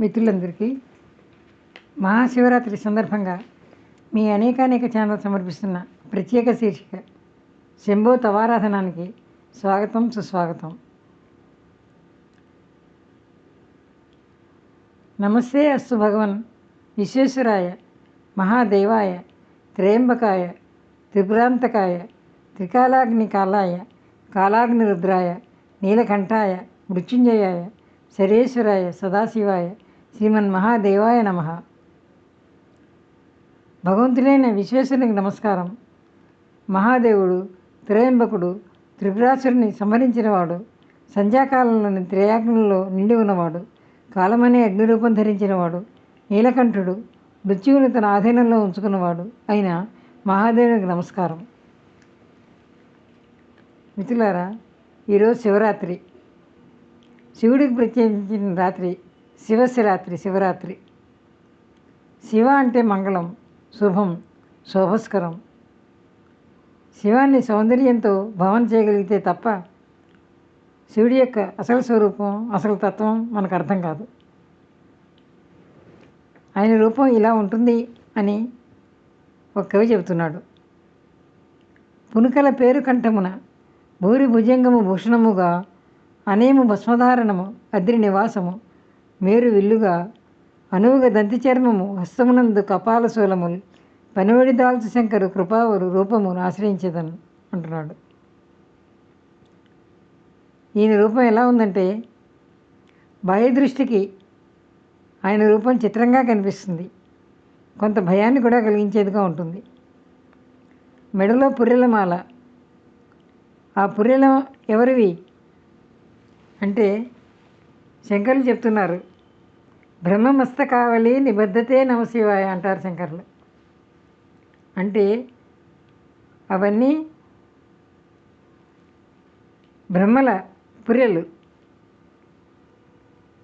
మిత్రులందరికీ మహాశివరాత్రి సందర్భంగా మీ అనేకానేక ఛానల్ సమర్పిస్తున్న ప్రత్యేక శీర్షిక శంభో తవారాధనానికి స్వాగతం సుస్వాగతం. నమస్తే అస్సు భగవన్ విశ్వేశ్వరాయ మహాదేవాయ త్రయంబకాయ త్రిపురాంతకాయ త్రికాలాగ్ని కాలాయ కాలాగ్ని రుద్రాయ నీలకంఠాయ మృత్యుంజయాయ సరేశ్వరాయ సదాశివాయ శ్రీమన్ మహాదేవాయ నమ. భగవంతుడైన విశ్వేశ్వరునికి నమస్కారం. మహాదేవుడు త్రయంబకుడు త్రిపురాసురుని సంహరించినవాడు సంధ్యాకాలంలోని త్రయాగ్నుల్లో నిండి ఉన్నవాడు కాలమనే అగ్నిరూపం ధరించినవాడు నీలకంఠుడు మృత్యువుని తన ఆధీనంలో ఉంచుకున్నవాడు అయిన మహాదేవునికి నమస్కారం. మిత్రులారా ఈరోజు శివరాత్రి. శివుడికి ప్రత్యేకించిన రాత్రి శివశిరాత్రి శివరాత్రి. శివ అంటే మంగళం శుభం శోభస్కరం. శివాన్ని సౌందర్యంతో భవన చేయగలిగితే తప్ప శివుడి యొక్క అసలు స్వరూపం అసలు తత్వం మనకు అర్థం కాదు. ఆయన రూపం ఇలా ఉంటుంది అని ఒక కవి చెబుతున్నాడు. పునుకల పేరు కంఠమున భూరి భుజంగము భూషణముగా అనేము భస్మధారణము అద్రి నివాసము మేరు విల్లుగా అనువుగ దంతి చర్మము హస్తమునందు కపాల శూలములు పనివడి దాల్చు శంకరు కృపావరు రూపమును ఆశ్రయించేదను అంటున్నాడు. ఈయన రూపం ఎలా ఉందంటే బాహ్య దృష్టికి ఆయన రూపం చిత్రంగా కనిపిస్తుంది. కొంత భయాన్ని కూడా కలిగించేదిగా ఉంటుంది. మెడలో పుర్రెల మాల ఆ పుర్రెల ఎవరివి? అంటే శంకర్లు చెప్తున్నారు. బ్రహ్మమస్త కావలి నిబద్ధతే నమశివాయ అంటారు శంకర్లు. అంటే అవన్నీ బ్రహ్మల పుర్రెలు.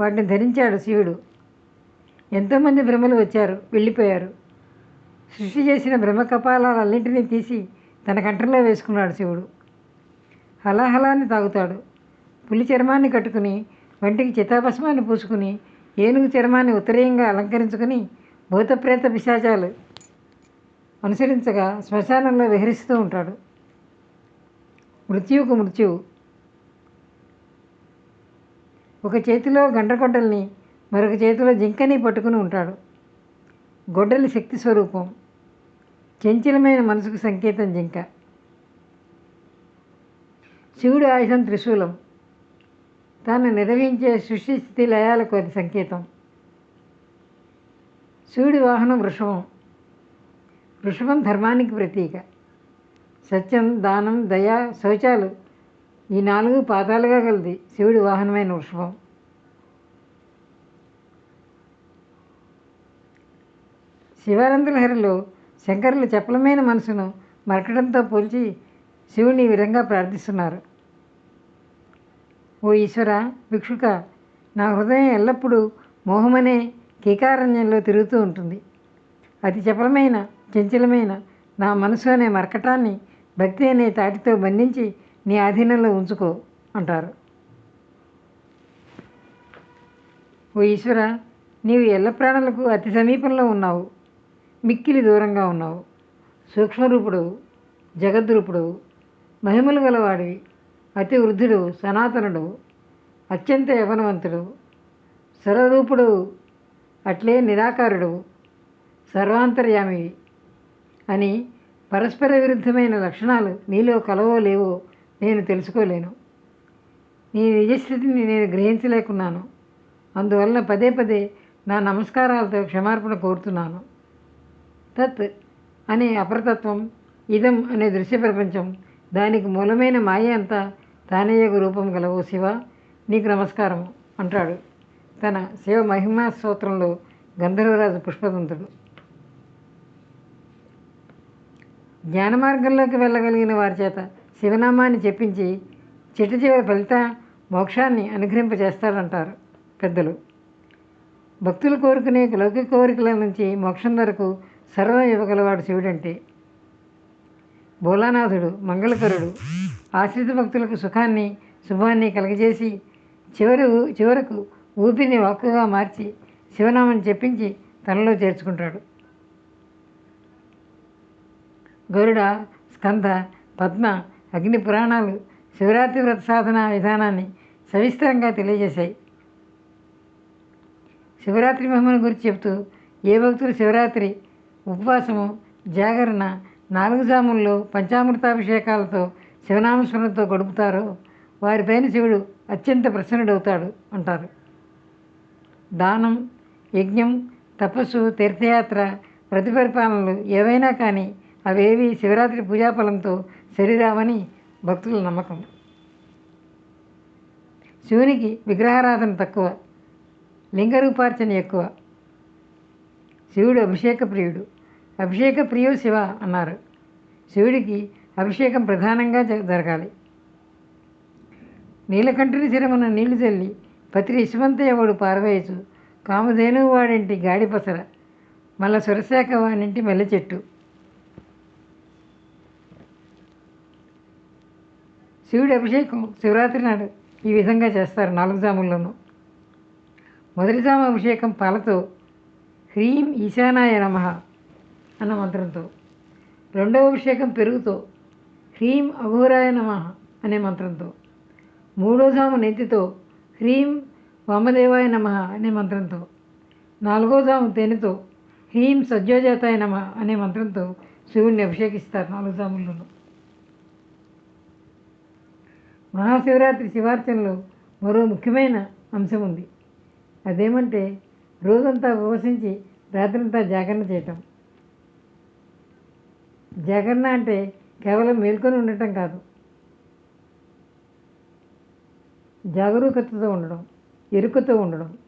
వాటిని ధరించాడు శివుడు. ఎంతోమంది బ్రహ్మలు వచ్చారు వెళ్ళిపోయారు. సృష్టి చేసిన బ్రహ్మ కపాలాలన్నింటినీ తీసి తన కంఠంలో వేసుకున్నాడు శివుడు. హలాహలాన్ని తాగుతాడు. పులి చర్మాన్ని కట్టుకుని వంటికి చితాభస్మాన్ని పూసుకుని ఏనుగు చర్మాన్ని ఉత్తరీయంగా అలంకరించుకుని భూతప్రేత పిశాచాలు అనుసరించగా శ్మశానంలో విహరిస్తూ ఉంటాడు. మృత్యువుకు మృత్యువు. ఒక చేతిలో గండ్రగొడ్డల్ని మరొక చేతిలో జింకని పట్టుకుని ఉంటాడు. గొడ్డలి శక్తి స్వరూపం. చంచలమైన మనసుకు సంకేతం జింక. శివుడు ఆయుధం త్రిశూలం. తాను నిర్వహించే సృష్టి స్థితి లయాలకు అది సంకేతం. శివుడి వాహనం వృషభం. వృషభం ధర్మానికి ప్రతీక. సత్యం దానం దయ శౌచాలు ఈ నాలుగు పాదాలుగా కలిది శివుడి వాహనమైన వృషభం. శివానందలహరిలో శంకరులు చెప్పలమైన మనసును మరకడంతో పోల్చి శివుని ఈ విధంగా ప్రార్థిస్తున్నారు. ఓ ఈశ్వర భిక్షుక నా హృదయం ఎల్లప్పుడూ మోహమనే కీకారణ్యంలో తిరుగుతూ ఉంటుంది. అతి చపలమైన చంచలమైన నా మనసు అనే మరకటాన్ని భక్తి అనే తాటితో బంధించి నీ ఆధీనంలో ఉంచుకో అంటారు. ఓ ఈశ్వర నీవు ఎల్ల ప్రాణులకు అతి సమీపంలో ఉన్నావు. మిక్కిలి దూరంగా ఉన్నావు. సూక్ష్మరూపుడు జగద్రూపుడు మహిమలు గలవాడివి. అతి వృద్ధుడు సనాతనుడు అత్యంత యవనవంతుడు సర్వరూపుడు అట్లే నిరాకారుడు సర్వాంతర్యామి అని పరస్పర విరుద్ధమైన లక్షణాలు నీలో కలవో లేవో నేను తెలుసుకోలేను. నీ నిజస్థితిని నేను గ్రహించలేకున్నాను. అందువలన పదే పదే నా నమస్కారాలతో క్షమార్పణ కోరుతున్నాను. తత్ అనే అపరతత్వం ఇదం అనే దృశ్య ప్రపంచం దానికి మూలమైన మాయ అంతా తానేయకు రూపం గలవు శివ నీకు నమస్కారం అంటాడు. తన శివ మహిమా స్తోత్రంలో గంధర్వరాజు పుష్పదంతుడు. జ్ఞాన మార్గంలోకి వెళ్ళగలిగిన వారి చేత శివనామాన్ని చెప్పించి చిట్ట చివరి ఫలిత మోక్షాన్ని అనుగ్రహింపజేస్తాడంటారు పెద్దలు. భక్తులు కోరుకునే లౌకిక కోరికల నుంచి మోక్షం వరకు సర్వం ఇవ్వగలవాడు శివుడంటే భోలానాథుడు మంగళకరుడు ఆశ్రిత భక్తులకు సుఖాన్ని శుభాన్ని కలగజేసి చివరి చివరకు ఊపిరిని వాక్కుగా మార్చి శివనామం చెప్పించి తనలో చేర్చుకుంటాడు. గరుడ స్కంద పద్మ అగ్ని పురాణాలు శివరాత్రి వ్రత సాధన విధానాన్ని సవిస్తరంగా తెలియజేశాయి. శివరాత్రి మహిమను గురించి చెబుతూ ఏ భక్తులు శివరాత్రి ఉపవాసము జాగరణ నాలుగు జాములు పంచామృతాభిషేకాలతో శివనామస్మరణతో గడుపుతారో వారిపైన శివుడు అత్యంత ప్రసన్నుడవుతాడు అంటారు. దానం యజ్ఞం తపస్సు తీర్థయాత్ర ప్రతిపరిపాలనలు ఏవైనా కానీ అవేవి శివరాత్రి పూజాఫలంతో సరిరావని భక్తుల నమ్మకం. శివునికి విగ్రహారాధన తక్కువ లింగరూపార్చన ఎక్కువ. శివుడు అభిషేక ప్రియుడు అభిషేక ప్రియో శివ అన్నారు. శివుడికి అభిషేకం ప్రధానంగా జరగాలి. నీలకంఠుని శిరమున నీళ్ళు చల్లి పత్రి ఇసుమంతయ్యవాడు పారవేయచు కామధేను వాడింటి గాడిపసర మళ్ళా సురశాఖ వాడింటి మల్లె చెట్టు. శివుడి అభిషేకం శివరాత్రి నాడు ఈ విధంగా చేస్తారు నాలుగు జాముల్లోనూ. మొదటి జాము అభిషేకం పాలతో హ్రీం ఈశానాయ నమ. అన్న మంత్రంతో. రెండవ అభిషేకం పెరుగుతో. హ్రీం అఘోరాయ నమ అనే మంత్రంతో. మూడో జాము నెత్తితో హ్రీం వామదేవాయ నమ అనే మంత్రంతో. నాలుగో జాము తేనెతో. హ్రీం సజ్జోజాతాయ నమ అనే మంత్రంతో శివుణ్ణి అభిషేకిస్తారు నాలుగు జాముల్లోనూ. మహాశివరాత్రి శివార్చనలో మరో ముఖ్యమైన అంశం ఉంది. అదేమంటే రోజంతా ఉపవసించి రాత్రంతా జాగరణ చేయటం. జాగరణ అంటే కేవలం మేల్కొని ఉండటం కాదు. జాగరూకతతో ఉండడం ఎరుకతో ఉండడం.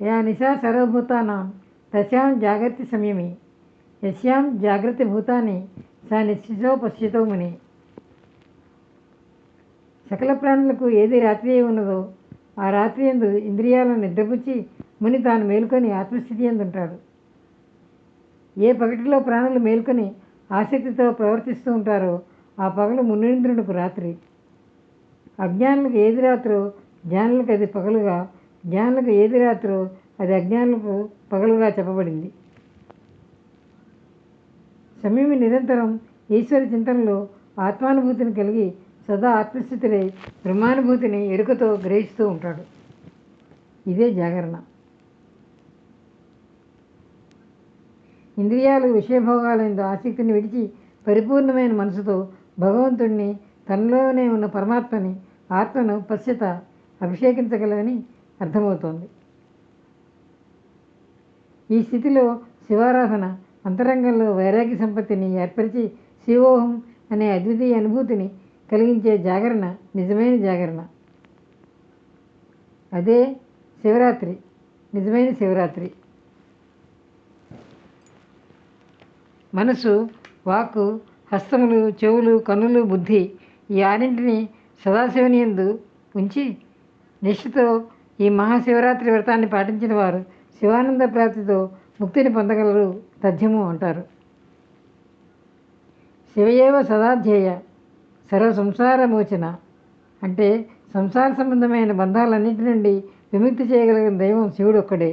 యా నిశా సర్వభూతానాం తస్యాం జాగ్రత్త సంయమి యస్యాం జాగ్రత్త భూతాన్ని సా నిశ్చితో పశ్చితోమని సకల ప్రాణులకు ఏది రాత్రి ఉన్నదో ఆ రాత్రి ఎందు ఇంద్రియాలను నిద్రపుచ్చి ముని తాను మేలుకొని ఆత్మస్థితి ఎందుంటాడు ఏ పగటిలో ప్రాణులు మేల్కొని ఆసక్తితో ప్రవర్తిస్తూ ఉంటారో ఆ పగలు మునీంద్రునికి రాత్రి. అజ్ఞానులకు ఏది రాత్రో జ్ఞానులకు అది పగలుగా జ్ఞానులకు ఏది రాత్రో అది అజ్ఞానులకు పగలుగా చెప్పబడింది. సమీమి నిరంతరం ఈశ్వర చింతనలో ఆత్మానుభూతిని కలిగి సదా ఆత్మస్థితులై బ్రహ్మానుభూతిని ఎరుకతో గ్రహిస్తూ ఉంటాడు. ఇదే జాగరణ. ఇంద్రియాలు విషయభోగాలందు ఆసక్తిని విడిచి పరిపూర్ణమైన మనసుతో భగవంతుణ్ణి తనలోనే ఉన్న పరమాత్మని ఆత్మను పశ్యత అభిషేకించగలని అర్థమవుతోంది. ఈ స్థితిలో శివారాధన అంతరంగంలో వైరాగ్య సంపత్తిని ఏర్పరిచి శివోహం అనే అద్వితీయ అనుభూతిని కలిగించే జాగరణ నిజమైన జాగరణ. అదే శివరాత్రి నిజమైన శివరాత్రి. మనసు వాక్కు హస్తములు చెవులు కన్నులు బుద్ధి ఈ ఆరింటిని సదాశివుని యందు ఉంచి నిష్ఠతో ఈ మహాశివరాత్రి వ్రతాన్ని పాటించిన వారు శివానంద ప్రాప్తితో ముక్తిని పొందగలరు తథ్యము అంటారు. శివయేవ సదాధ్యేయ సర్వ సంసార మోచన అంటే సంసార సంబంధమైన బంధాలన్నిటి నుండి విముక్తి చేయగలిగిన దైవం శివుడు ఒక్కడే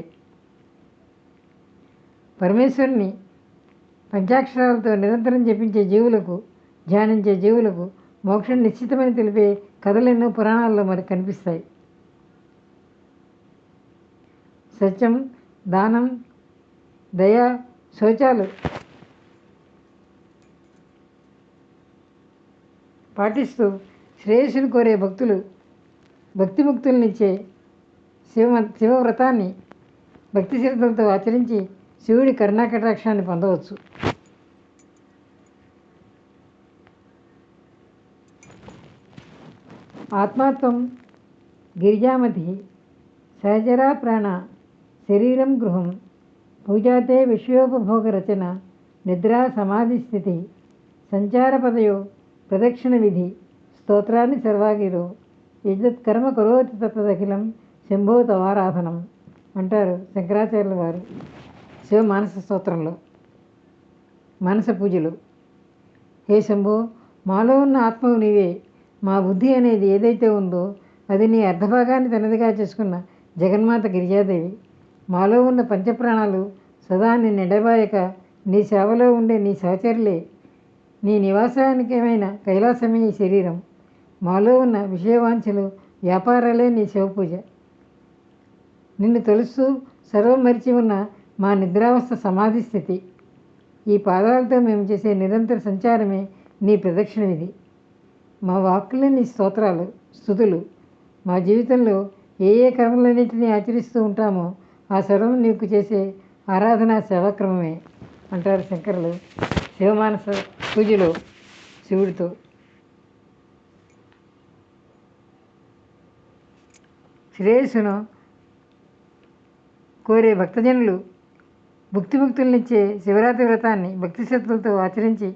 పరమేశ్వరుని పంచాక్షరాలతో నిరంతరం జపించే జీవులకు ధ్యానించే జీవులకు మోక్షం నిశ్చితమని తెలిపే కథలెన్నో పురాణాల్లో మరి కనిపిస్తాయి. సత్యం దానం దయ శౌచాలు పాటిస్తూ శ్రేయస్సును కోరే భక్తులు భక్తిముక్తులనిచ్చే శివ శివవ్రతాన్ని భక్తి శ్రద్ధలతో ఆచరించి శివుడి కరుణాకటాక్షాన్ని పొందవచ్చు. ఆత్మాత్వం గిరిజామతి సహజరా ప్రాణ శరీరం గృహం పూజాతే విషయోపభోగ రచన నిద్రా సమాధి స్థితి సంచారపదయో ప్రదక్షిణ విధి స్తోత్రాన్ని సర్వాగిరు యజత్ కర్మ కరోతి తత్వదఖిలం శంభో తవారాధనం అంటారు శంకరాచార్యుల వారు. శివ మానస స్తోత్రంలో మానస పూజలు. హే శంభో మాలో ఉన్న ఆత్మవు నీవే మా బుద్ధి అనేది ఏదైతే ఉందో అది నీ అర్ధభాగాన్ని తనదిగా చేసుకున్న జగన్మాత గిరిజాదేవి. మాలో ఉన్న పంచప్రాణాలు సదా నీ నెడబాయక నీ సేవలో ఉండే నీ సహచరులే. నీ నివాసానికేమైనా కైలాసమే ఈ శరీరం. మాలో ఉన్న విషయవాంఛలు వ్యాపారాలే నీ శివపూజ. నిన్ను తెలుస్తూ సర్వం మరిచి ఉన్న మా నిద్రావస్థ సమాధి స్థితి. ఈ పాదాలతో మేము చేసే నిరంతర సంచారమే నీ ప్రదక్షిణ ఇది మా వాక్కులే స్తోత్రాలు స్థుతులు. మా జీవితంలో ఏ ఏ కర్మలన్నింటినీ ఆచరిస్తూ ఉంటామో ఆ సర్వం నీకు చేసే ఆరాధనా సేవాక్రమమే అంటారు శంకరులు. శివమానస పూజలో శివుడితో. శ్రేయస్సును కోరే భక్తజనులు భుక్తిముక్తులనిచ్చే శివరాత్రి వ్రతాన్ని భక్తి శ్రద్ధలతో ఆచరించి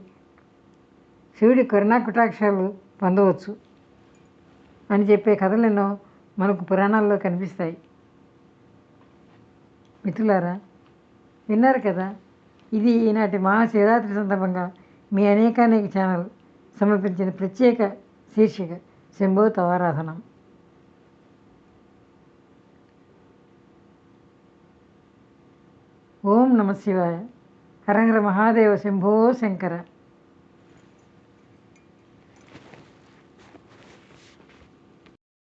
శివుడి కరుణా కటాక్షాలు పొందవచ్చు అని చెప్పే కథలెన్నో మనకు పురాణాల్లో కనిపిస్తాయి. మిత్రులారా విన్నారు కదా ఇది ఈనాటి మహాశివరాత్రి సందర్భంగా మీ అనేకానేక ఛానల్ సమర్పించిన ప్రత్యేక శీర్షిక శంభో తవారాధనం. ఓం నమ శివాయ హరహర మహాదేవ శంభో శంకర.